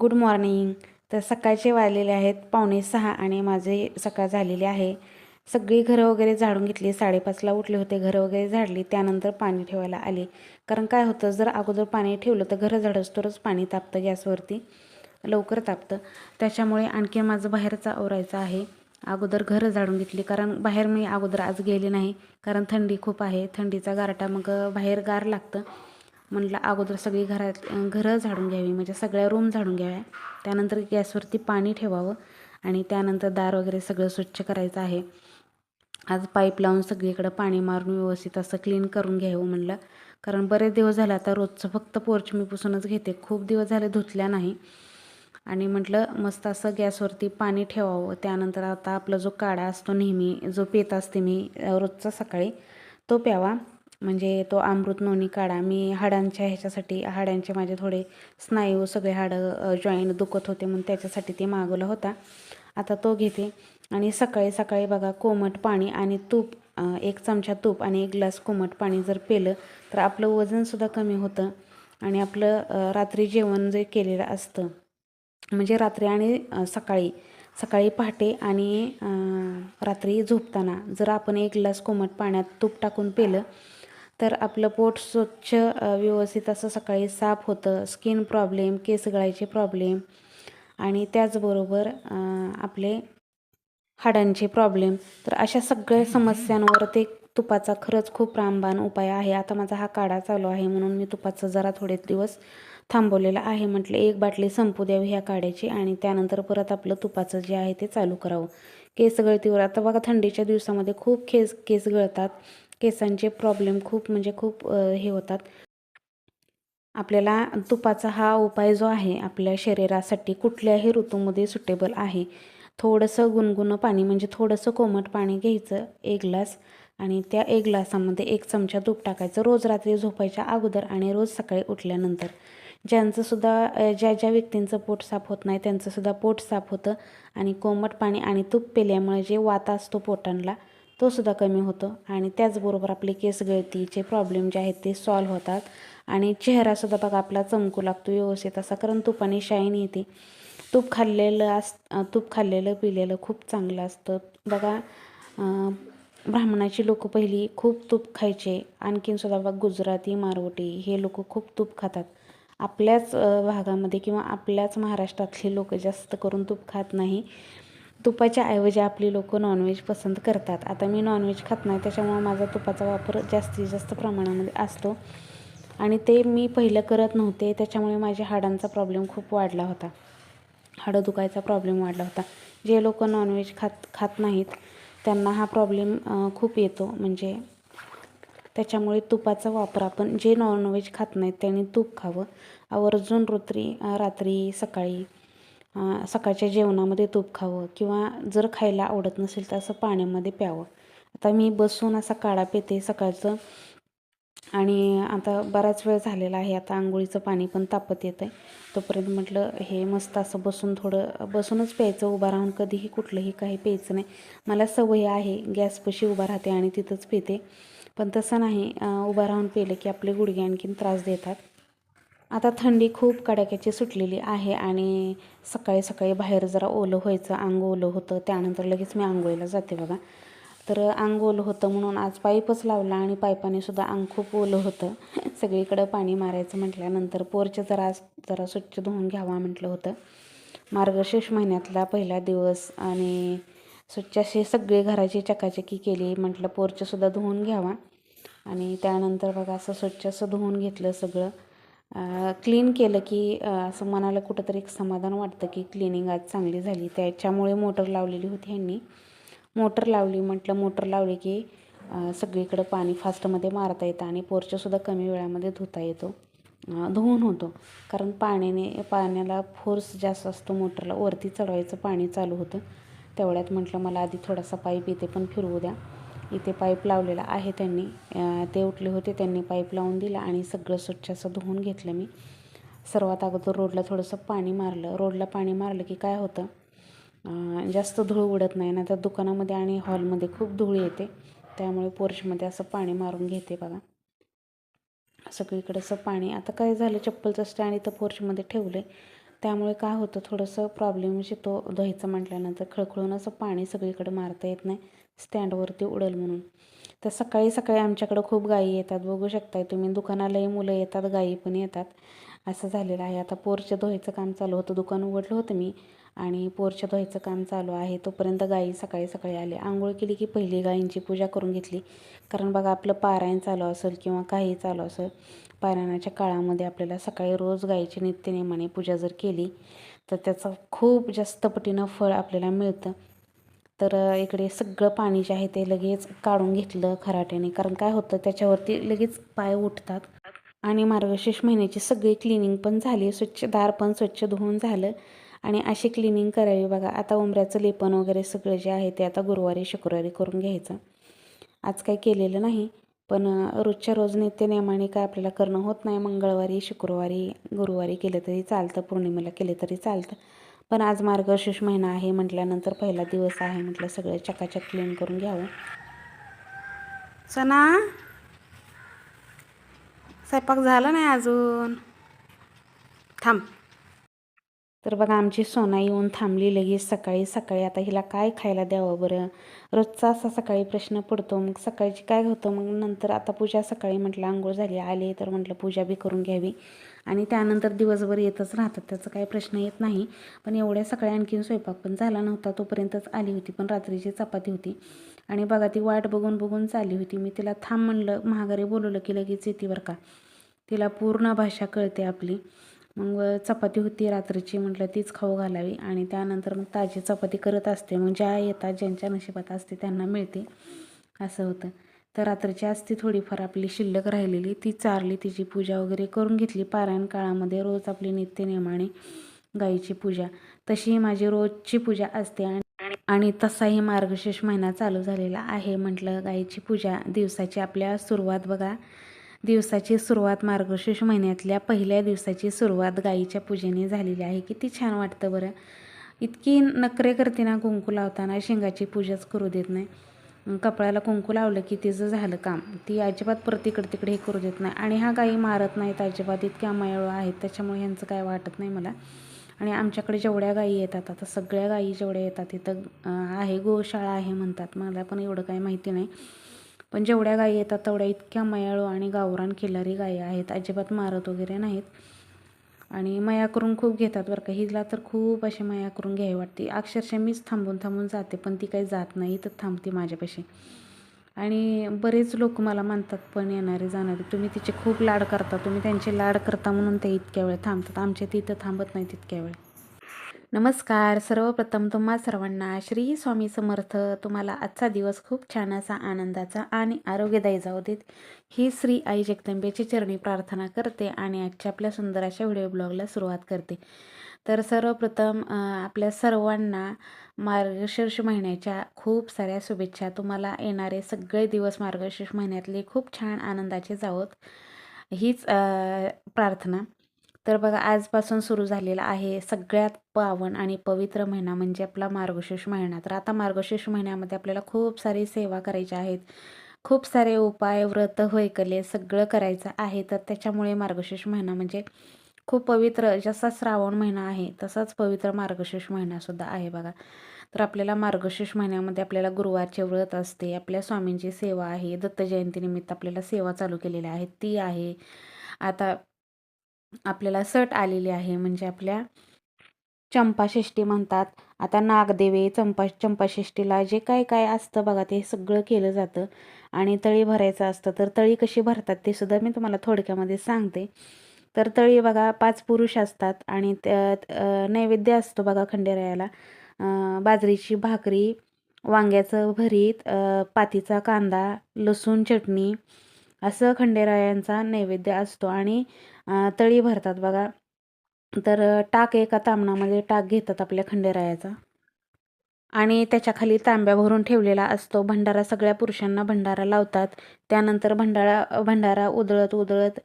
Good morning. तर सकाळचे वाजलेले आहेत पावणे सहा आणि माझे सकाळ झालेली आहे. सगळी घरं वगैरे झाडून घेतली साडेपाचला उठले होते घरं वगैरे झाडली त्यानंतर पाणी ठेवायला आले. कारण काय होतं जर अगोदर पाणी ठेवलं तर घरं झाडस्तोरच पाणी तापतं गॅसवरती लवकर तापतं. त्याच्यामुळे आणखी माझं बाहेरचा आवरायचं आहे. अगोदर घरं झाडून घेतली कारण बाहेर मी अगोदर आज गेले नाही. कारण थंडी खूप आहे थंडीचा गारटा मग बाहेर गार लागतं. म्हटलं अगोदर सगळी घरात घरं झाडून घ्यावी म्हणजे सगळ्या रूम झाडून घ्याव्या. त्यानंतर गॅसवरती पाणी ठेवावं आणि त्यानंतर दार वगैरे सगळं स्वच्छ करायचं आहे. आज पाईप लावून सगळीकडं पाणी मारून व्यवस्थित असं क्लीन करून घ्यावं म्हणलं. कारण बरेच दिवस झाले आता रोजचं फक्त पोर्च मी पुसूनच घेते. खूप दिवस झाले धुतल्या नाही. आणि म्हटलं मस्त असं गॅसवरती पाणी ठेवावं. त्यानंतर आता आपला जो काढा असतो नेहमी जो पेत असते मी रोजचा सकाळी तो प्यावा. म्हणजे तो अमृत नोनी काढा. मी हाडांच्या ह्याच्यासाठी हाडांचे माझे थोडे स्नायू सगळे हाडं जॉईंट दुखत होते म्हणून त्याच्यासाठी ते मागवला होता. आता तो घेते. आणि सकाळी सकाळी बघा कोमट पाणी आणि तूप एक चमचा तूप आणि एक ग्लास कोमट पाणी जर पेलं तर आपलं वजनसुद्धा कमी होतं. आणि आपलं रात्री जेवण जे केलेलं असतं म्हणजे रात्री आणि सकाळी सकाळी पहाटे आणि रात्री झोपताना जर आपण एक ग्लास कोमट पाण्यात तूप टाकून पेलं तर आपलं पोट स्वच्छ व्यवस्थित असं सकाळी साफ होतं. स्किन प्रॉब्लेम केस गळायचे प्रॉब्लेम आणि त्याचबरोबर आपले हाडांचे प्रॉब्लेम तर अशा सगळ्या समस्यांवर ते तुपाचा खरंच खूप रामबाण उपाय आहे. आता माझा हा काढा चालू आहे म्हणून मी तुपाचं जरा थोडे दिवस थांबवलेलं आहे. म्हटलं एक बाटली संपू द्यावी ह्या काढ्याची आणि त्यानंतर परत आपलं तुपाचं जे आहे ते चालू करावं. केस गळतीवर आता बघा थंडीच्या दिवसामध्ये खूप केस केस गळतात. केसांचे प्रॉब्लेम खूप म्हणजे खूप हे होतात. आपल्याला तुपाचा हा उपाय जो आहे आपल्या शरीरासाठी कुठल्याही ऋतूमध्ये सुटेबल आहे. थोडंसं गुणगुणं पाणी म्हणजे थोडंसं कोमट पाणी घ्यायचं एक ग्लास आणि त्या एक ग्लासामध्ये एक चमचा तूप टाकायचं रोज रात्री झोपायच्या अगोदर आणि रोज सकाळी उठल्यानंतर. ज्यांचंसुद्धा ज्या ज्या व्यक्तींचं पोट साफ होत नाही त्यांचंसुद्धा पोट साफ होतं आणि कोमट पाणी आणि तूप पेल्यामुळे जे वात असतो पोटांना तो सुद्धा कमी होतो आणि त्याचबरोबर आपले केस गळतीचे प्रॉब्लेम जे आहेत ते सॉल्व्ह होतात. आणि चेहरासुद्धा बघा आपला चमकू लागतो व्यवस्थित असा कारण तुपाने शाईन येते. तूप खाल्लेलं अस तूप खाल्लेलं पिलेलं खूप चांगलं असतं. बघा ब्राह्मणाची लोक पहिली खूप तूप खायचे. आणखीनसुद्धा बघा गुजराती मारवटी हे लोक खूप तूप खातात. आपल्याच भागामध्ये किंवा आपल्याच महाराष्ट्रातले लोक जास्त करून तूप खात नाही. तुपाच्या ऐवजी आपली लोक नॉनव्हेज पसंत करतात. आता मी नॉनव्हेज खात नाही त्याच्यामुळे माझा तुपाचा वापर जास्तीत जास्त प्रमाणामध्ये असतो. आणि ते मी पहिलं करत नव्हते त्याच्यामुळे माझ्या हाडांचा प्रॉब्लेम खूप वाढला होता. हाडं दुखायचा प्रॉब्लेम वाढला होता. जे लोक नॉनव्हेज खात खात नाहीत त्यांना हा प्रॉब्लेम खूप येतो. म्हणजे त्याच्यामुळे तुपाचा वापर आपण जे नॉनव्हेज खात नाहीत त्यांनी तूप खावं. आवर्जून रात्री रात्री सकाळी सकाळच्या जेवणामध्ये तूप खावं किंवा जर खायला आवडत नसेल तर असं पाण्यामध्ये प्यावं. आता मी बसून असा काढा पिते सकाळचं आणि आता बराच वेळ झालेला आहे. आता आंघोळीचं पाणी पण तापत येतं आहे तोपर्यंत म्हटलं हे मस्त असं बसून थोडं बसूनच प्यायचं. उभा राहून कधीही कुठलंही काही प्यायचं नाही. मला सवय आहे गॅसपाशी उभा राहते आणि तिथंच पिते. पण तसं नाही. उभा राहून पिलं की आपले गुडघे आणखीन त्रास देतात. आता थंडी खूप कडाक्याची सुटलेली आहे आणि सकाळी सकाळी बाहेर जरा ओलं व्हायचं अंग ओलं होतं. त्यानंतर लगेच मी आंघोळीला जाते बघा. तर अंग ओलं होतं म्हणून आज पाईपच लावला आणि पाईपाने सुद्धा अंग खूप ओलं होतं. सगळीकडं पाणी मारायचं म्हटल्यानंतर पोरचं जरा जरा स्वच्छ धुवून घ्यावा म्हटलं होतं. मार्गशीर्ष महिन्यातला पहिला दिवस आणि स्वच्छ अशी सगळी घराची चकाचकी केली म्हटलं पोरचंसुद्धा धुवून घ्यावा. आणि त्यानंतर बघा असं स्वच्छ असं धुवून घेतलं सगळं. क्लीन केलं की असं मनाला कुठंतरी एक समाधान वाटतं की क्लिनिंग आज चांगली झाली. त्याच्यामुळे मोटर लावलेली होती ह्यांनी. मोटर लावली म्हटलं मोटर लावली की सगळीकडं पाणी फास्टमध्ये मारता येतं आणि पोरच्यासुद्धा कमी वेळामध्ये धुता येतो. धुवून होतो. कारण पाण्याने पाण्याला फोर्स जास्त असतो मोटरला वरती चढवायचं पाणी चालू होतं. तेवढ्यात म्हटलं मला आधी थोडासा पाईप इथे पण फिरवू द्या. इथे पाईप लावलेला आहे त्यांनी. ते उठले होते त्यांनी पाईप लावून दिला आणि सगळं स्वच्छ असं धुवून घेतलं मी. सर्वात अगोदर रोडला थोडंसं पाणी मारलं. रोडला पाणी मारलं की काय होतं? जास्त धूळ उडत नाही. ना तर दुकानामध्ये आणि हॉलमध्ये खूप धूळ येते. त्यामुळे पोर्चमध्ये असं पाणी मारून घेते बघा. सगळीकडे असं पाणी. आता काय झालं? चप्पलचं स्टँड इथं पोर्चमध्ये ठेवलं. आहे त्यामुळे काय होतं? थोडंसं प्रॉब्लेम येतो. धुवायचं म्हटल्यानंतर खळखळून असं पाणी सगळीकडे मारता येत नाही. स्टँडवरती उडेल म्हणून. तर सकाळी सकाळी आमच्याकडं खूप गायी येतात. बघू शकताय तुम्ही दुकानालाही मुलं येतात गायी पण येतात. असं झालेलं आहे. आता पोरच्या धुवायचं काम चालू होतं. दुकान उघडलं होतं मी आणि पोरच्या धुवायचं काम चालू आहे. तोपर्यंत गाई सकाळी सकाळी आले. आंघोळ केली की पहिली गायींची पूजा करून घेतली. कारण बघा आपलं पारायण चालू असेल किंवा काही चालू असेल पारायणाच्या काळामध्ये आपल्याला सकाळी रोज गायीची नित्यनेमाने पूजा जर केली तर त्याचं खूप जास्त पटीनं फळ आपल्याला मिळतं. तर इकडे सगळं पाणी जे आहे ते लगेच काढून घेतलं खराट्याने. कारण काय होतं त्याच्यावरती लगेच पाय उठतात. आणि मार्गशीर्ष महिन्याची सगळी क्लिनिंग पण झाली स्वच्छ दार पण स्वच्छ धुवून झालं. आणि अशी क्लिनिंग करावी बघा. आता उंबऱ्याचं लेपन वगैरे सगळं जे आहे ते आता गुरुवारी शुक्रवारी करून घ्यायचं. आज काही केलेलं नाही पण रोजच्या रोज नित्यनियमाने काय आपल्याला करणं होत नाही. मंगळवारी शुक्रवारी गुरुवारी केलं तरी चालतं पौर्णिमेला केलं तरी चालतं. पण आज मार्गशीर्ष महिना आहे म्हटल्यानंतर पहिला दिवस आहे म्हटलं सगळं चकाचक क्लीन करून घ्यावं. सना? स्वयंपाक झाला नाही अजून? थांब. तर बघा आमची सोना येऊन थांबली लगेच सकाळी सकाळी आता हिला काय खायला द्यावं बरं? रोजचा असा सकाळी प्रश्न पडतो मग सकाळची काय होतं? मग नंतर आता पूजा सकाळी म्हटलं आंघोळ झाली आले तर म्हटलं पूजा बी करून घ्यावी. आणि त्यानंतर दिवसभर येतच राहतात त्याचा काही प्रश्न येत नाही. पण एवढ्या सकाळी आणखीन स्वयंपाक पण झाला नव्हता तोपर्यंतच आली होती. पण रात्रीची चपाती होती. आणि बघा ती वाट बघून बघून चालली होती. मी तिला थांब म्हणलं महागारी बोलवलं की लगेच येते बरं का? तिला पूर्ण भाषा कळते आपली. मग चपाती होती रात्रीची म्हटलं तीच खाऊ घालावी. आणि त्यानंतर मग ताजी चपाती करत असते. मग ज्या येतात ज्यांच्या नशिबात असते त्यांना मिळते. असं होतं. तर रात्रीची असती थोडीफार आपली शिल्लक राहिलेली ती चारली तिची पूजा वगैरे करून घेतली. पारायण काळामध्ये रोज आपली नित्यनियमाने गाईची पूजा. तशी माझी रोजची पूजा असते आणि आणि तसाही मार्गशीर्ष महिना चालू झालेला आहे. म्हटलं गाईची पूजा दिवसाची आपल्या सुरुवात बघा. दिवसाची सुरुवात मार्गशीर्ष महिन्यातल्या पहिल्या दिवसाची सुरुवात गाईच्या पूजेने झालेली आहे. किती छान वाटतं बरं. इतकी नखरे करते ना कुंकू लावताना शेंगाची पूजाच करू देत नाही. कपड्याला कुंकू लावलं की तिचं झालं काम. ती अजिबात परत इकडे तिकडे हे करू देत नाही. आणि हा गाई मारत नाहीत अजिबात इतक्या मायाळू आहेत त्याच्यामुळे ह्यांचं काय वाटत नाही मला. आणि आमच्याकडे जेवढ्या गायी येतात आता सगळ्या गायी जेवढ्या येतात तिथं आहे गोशाळा आहे म्हणतात. मला पण एवढं काही माहिती नाही. पण जेवढ्या गायी येतात तेवढ्या इतक्या मयाळू आणि गावरान खिलारी गायी आहेत अजिबात मारत वगैरे नाहीत. आणि माया करून खूप घेतात बरं का. हिला तर खूप अशी माया करून घ्यावी वाटते. अक्षरशः मीच थांबून थांबून जाते पण ती काही जात नाही. तर थांबते माझ्यापाशी. आणि बरेच लोक मला म्हणतात पण येणारे जाणारे तुम्ही तिचे खूप लाड करता. तुम्ही त्यांचे लाड करता म्हणून ते इतक्या वेळ थांबतात. आमच्या तिथं थांबत नाही तितक्या वेळ. नमस्कार. सर्वप्रथम तुम्हा सर्वांना श्री स्वामी समर्थ. तुम्हाला आजचा दिवस खूप छान असा आनंदाचा आणि आरोग्यदायी जाऊ देत. ही श्री आई जगदंबेची चरणी प्रार्थना करते आणि आजच्या आपल्या सुंदर अशा व्हिडिओ ब्लॉगला सुरुवात करते. तर सर्वप्रथम आपल्या सर्वांना मार्गशीर्ष महिन्याच्या खूप साऱ्या शुभेच्छा. तुम्हाला येणारे सगळे दिवस मार्गशीर्ष महिन्यातले खूप छान आनंदाचे जावत हीच प्रार्थना. तर बघा आजपासून सुरू झालेला आहे सगळ्यात पावन आणि पवित्र महिना म्हणजे आपला मार्गशीर्ष महिना. तर आता मार्गशीर्ष महिन्यामध्ये आपल्याला खूप सारी सेवा करायच्या आहेत. खूप सारे उपाय व्रत होयकले सगळं करायचं आहे. तर त्याच्यामुळे मार्गशीर्ष महिना म्हणजे खूप पवित्र जसा श्रावण महिना आहे तसाच पवित्र मार्गशीर्ष महिनासुद्धा आहे बघा. तर आपल्याला मार्गशीर्ष महिन्यामध्ये आपल्याला गुरुवारचे व्रत असते आपल्या स्वामींची सेवा आहे दत्त जयंतीनिमित्त आपल्याला सेवा चालू केलेल्या आहेत ती आहे. आता आपल्याला सट आलेली आहे म्हणजे आपल्या चंपाषष्ठी म्हणतात. आता नागदेवे चंपा चंपाषष्ठीला जे काय काय असतं बघा ते सगळं केलं जातं. आणि तळी भरायचं असतं तर तळी कशी भरतात ते सुद्धा मी तुम्हाला थोडक्यामध्ये सांगते. तर तळी बघा पाच पुरुष असतात आणि नैवेद्य असतो बघा खंडेरायाला. बाजरीची भाकरी वांग्याचं भरीत पातीचा कांदा लसूण चटणी असं खंडेरायांचा नैवेद्य असतो आणि तळी भरतात बघा. तर टाक एका तांबणामध्ये टाक घेतात आपल्या खंडेरायाचा. आणि त्याच्याखाली तांब्या भरून ठेवलेला असतो. भंडारा सगळ्या पुरुषांना भंडारा लावतात. त्यानंतर भंडारा भंडारा उधळत उधळत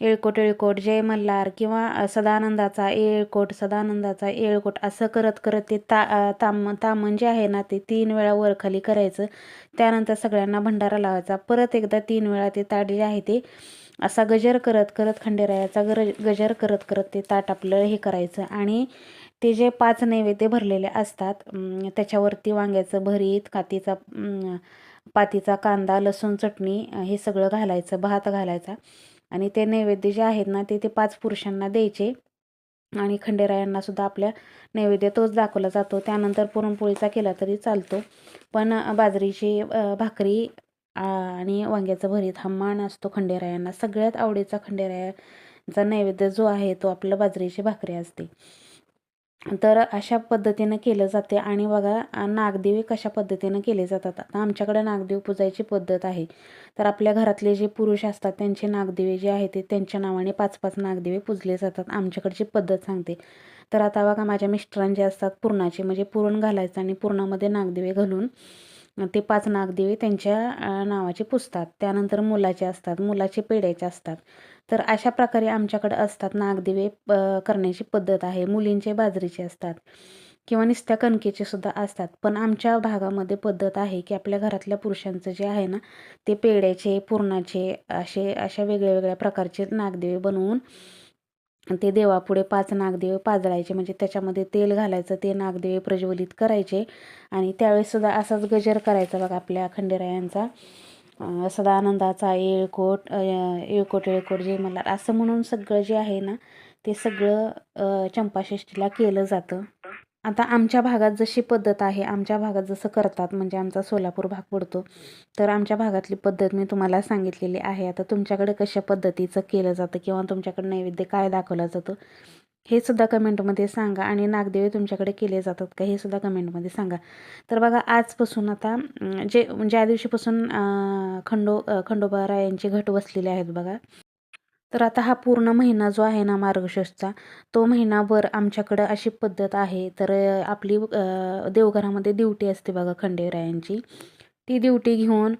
येळकोट येळकोट जय मल्हार किंवा सदानंदाचा येळकोट सदानंदाचा येळकोट असं करत करत ते ता ताम तामण जे आहे ना ते तीन वेळा वरखाली करायचं. त्यानंतर सगळ्यांना भंडारा लावायचा. परत एकदा तीन वेळा ते ताट जे आहे ते असा गजर करत करत खंडेरायाचा गर गजर करत करत ते ताट आपलं हे करायचं. आणि ते जे पाच नैवेद्य भरलेले असतात त्याच्यावरती वांग्याचं भरीत कातीचा पातीचा कांदा लसूण चटणी हे सगळं घालायचं भात घालायचा. आणि ते नैवेद्य जे आहेत ना ते ते पाच पुरुषांना द्यायचे. आणि खंडेरायांना सुद्धा आपल्या नैवेद्य तोच दाखवला जातो. त्यानंतर पुरणपोळीचा केला तरी चालतो. पण बाजरीची भाकरी आणि वांग्याचं भरीत हा मान असतो खंडेरायांना. सगळ्यात आवडीचा खंडेरायाचा नैवेद्य जो आहे तो आपलं बाजरीची भाकरी असते. तर अशा पद्धतीनं केलं जाते. आणि बघा नागदेवी कशा पद्धतीनं केले जातात. आता आमच्याकडे नागदेव पूजायची पद्धत आहे. तर आपल्या घरातले जे पुरुष असतात त्यांचे नागदेवी जे आहे ते त्यांच्या नावाने पाच पाच नागदेवे पूजले जातात. आमच्याकडची पद्धत सांगते. तर आता बघा माझ्या मिस्टरांचे असतात पुरणाचे. म्हणजे पुरण घालायचं आणि पुरणामध्ये नागदेवे घालून ते पाच नागदेवी त्यांच्या नावाचे पुजतात. त्यानंतर मुलाचे असतात. मुलाचे पेड्याचे असतात. तर अशा प्रकारे आमच्याकडे असतात नागदिवे प करण्याची पद्धत आहे. मुलींचे बाजरीचे असतात किंवा नुसत्या कणकेचे सुद्धा असतात. पण आमच्या भागामध्ये पद्धत आहे की आपल्या घरातल्या पुरुषांचं जे आहे ना ते पेड्याचे पुरणाचे असे अशा वेगळ्या वेगळ्या प्रकारचे नागदिवे बनवून ते देवापुढे पाच नागदेवे पाजळायचे. म्हणजे त्याच्यामध्ये तेल घालायचं ते नागदेवे प्रज्वलित करायचे आणि त्यावेळेससुद्धा असाच गजर करायचा बघा आपल्या खंडेरायांचा. सदानंदाचा येळकोट येळकोट येळकोट जे मला असं म्हणून सगळं जे आहे ना ते सगळं चंपाषष्टीला चंपाषष्ठीला केलं जातं. आता आमच्या भागात जशी पद्धत आहे आमच्या भागात जसं करतात म्हणजे आमचा सोलापूर भाग पडतो तर आमच्या भागातली पद्धत मी तुम्हाला सांगितलेली आहे. आता तुमच्याकडे कशा पद्धतीचं केलं जातं किंवा तुमच्याकडे नैवेद्य काय दाखवलं जातं हे सुद्धा कमेंटमध्ये सांगा आणि नागदेवे तुमच्याकडे केले जातात का हे सुद्धा कमेंटमध्ये सांगा. तर बघा आजपासून आता जे ज्या दिवशीपासून खंडो खंडोबारायांचे घट बसलेले आहेत बघा तर आता हा पूर्ण महिना जो आहे ना मार्गशीर्षचा तो महिनाभर आमच्याकडं अशी पद्धत आहे. तर आपली देवघरामध्ये दिवटी असते बघा खंडेरायांची ती दिवटी घेऊन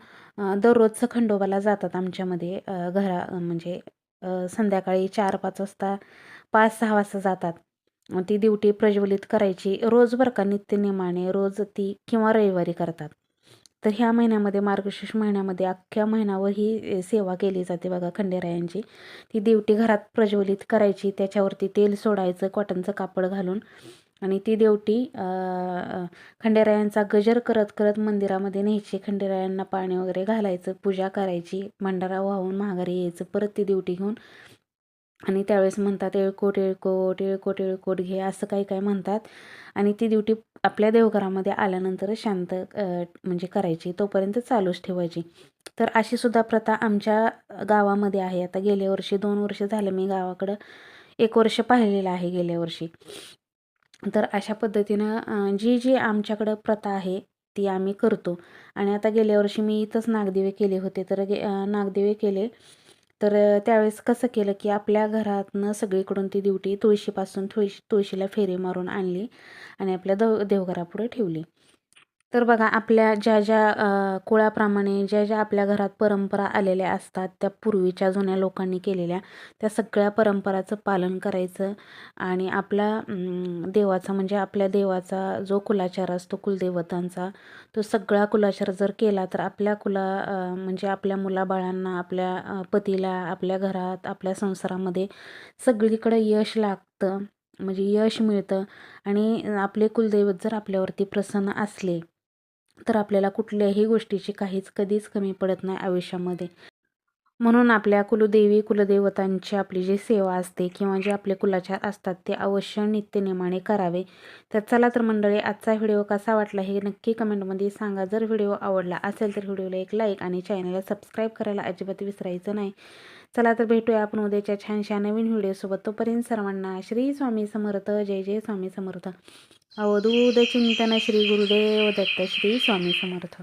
दररोजचं खंडोबाला जातात आमच्यामध्ये घरा म्हणजे संध्याकाळी चार पाच वाजता पाच सहा वाजता जातात. ती दिवटी प्रज्वलित करायची. रोज बरं का नित्यनेमाने रोज ती किंवा रविवारी करतात. तर ह्या महिन्यामध्ये मार्गशीर्ष महिन्यामध्ये अख्ख्या महिन्यावर ही सेवा केली जाते बघा खंडेरायांची ती देवटी घरात प्रज्वलित करायची. त्याच्यावरती तेल सोडायचं कॉटनचं कापड घालून. आणि ती देवटी खंडेरायांचा गजर करत करत मंदिरामध्ये न्यायची. खंडेरायांना पाणी वगैरे घालायचं पूजा करायची भंडारा वाहून माघारी यायचं. परत ती देवटी घेऊन आणि त्यावेळेस म्हणतात येळकोट येळकोट येळकोट येळकोट घे असं काही काय म्हणतात. आणि ती ड्युटी आपल्या देवघरामध्ये आल्यानंतर शांत म्हणजे करायची. तोपर्यंत चालूच ठेवायची. तर अशी सुद्धा प्रथा आमच्या गावामध्ये आहे. आता गेल्या वर्षी दोन वर्ष झालं मी गावाकडं एक वर्ष पाहिलेलं आहे गेल्या वर्षी. तर अशा पद्धतीनं जी जी आमच्याकडं प्रथा आहे ती आम्ही करतो. आणि आता गेल्या वर्षी मी इथंच नागदिवे केले होते. तर गे नागदिवे केले. तर त्यावेळेस कसं केलं की आपल्या घरातनं सगळीकडून ती दिवटी तुळशीपासून तुळशी तुळशीला फेरी मारून आणली आणि आपल्या द देवघरापुढे ठेवली. तर बघा आपल्या ज्या ज्या कुळाप्रमाणे ज्या ज्या आपल्या घरात परंपरा आलेल्या असतात त्या पूर्वीच्या जुन्या लोकांनी केलेल्या त्या सगळ्या परंपराचं पालन करायचं आणि आपला देवाचा म्हणजे आपल्या देवाचा जो कुलाचार असतो कुलदेवतांचा तो सगळा कुलाचार जर केला तर आपल्या कुला म्हणजे आपल्या मुलाबाळांना आपल्या पतीला आपल्या घरात आपल्या संसारामध्ये सगळीकडं यश लागतं म्हणजे यश मिळतं आणि आपले कुलदैवत जर आपल्यावरती प्रसन्न असले तर आपल्याला कुठल्याही गोष्टीची काहीच कधीच कमी पडत नाही आयुष्यामध्ये. म्हणून आपल्या कुलदेवी कुलदेवतांची आपली जी सेवा असते किंवा जे आपले कुलाचार असतात ते अवश्य नित्यनेमाने करावे. तर चला तर मंडळी आजचा व्हिडिओ कसा वाटला हे नक्की कमेंटमध्ये सांगा. जर व्हिडिओ आवडला असेल तर व्हिडिओला एक लाईक आणि चॅनलला सबस्क्राईब करायला अजिबात विसरायचं नाही. चला तर भेटूया आपण उद्याच्या छानशा नवीन व्हिडिओसोबत तोपर्यंत सर्वांना श्री स्वामी समर्थ जय जय स्वामी समर्थ. अवधूत चिंतन श्री गुरुदेव दत्त श्री स्वामी समर्थ.